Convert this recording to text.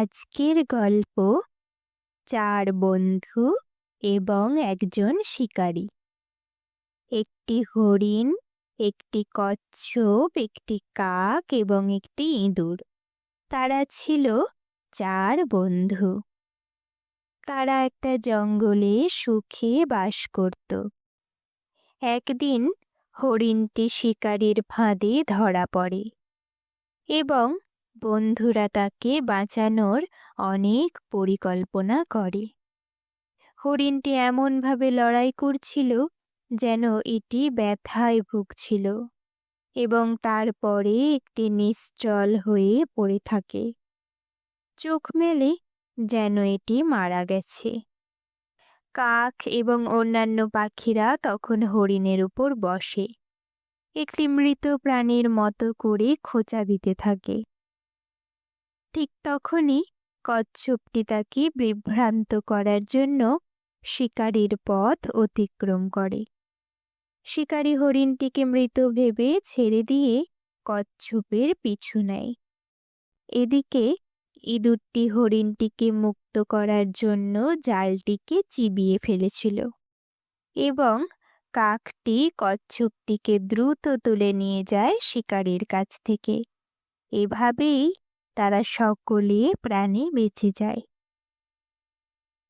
আজকের গল্প চার বন্ধু এবং একজন শিকারী। একটি হরিণ, একটি কচ্ছপ, একটি কাক এবং একটি ইঁদুর। তারা ছিল চার বন্ধু। তারা একটা জঙ্গলে সুখে বাস করত। একদিন হরিণটি শিকারীর ফাঁদে ধরা পড়ে এবং বন্ধুরা তাকে বাঁচানোর অনেক পরিকল্পনা করে। হরিণটি এমনভাবে লড়াই করছিল যেন এটি ব্যথায় ভুগছিল এবং তারপরে একটি নিশ্চল হয়ে পড়ে থাকে। চোখ মেলে যেন এটি মারা গেছে। কাক এবং অন্যান্য পাখিরা তখন হরিণের উপর বসে। একটি মৃত প্রাণীর মতো করে খোঁচা দিতে থাকে। ঠিক তখনই কচ্ছপটি তাকে বিভ্রান্ত করার জন্য শিকারীর পথ অতিক্রম করে। শিকারী হরিণটিকে মৃত ভেবে ছেড়ে দিয়ে কচ্ছপের পিছু নেয়। এদিকে ইঁদুরটি হরিণটিকে মুক্ত করার জন্য জালটিকে চিবিয়ে ফেলেছিল এবং কাকটি কচ্ছপটিকে দ্রুত তুলে নিয়ে যায় শিকারীর কাছ থেকে। এভাবেই তারা সকলে প্রাণে বেঁচে যায়।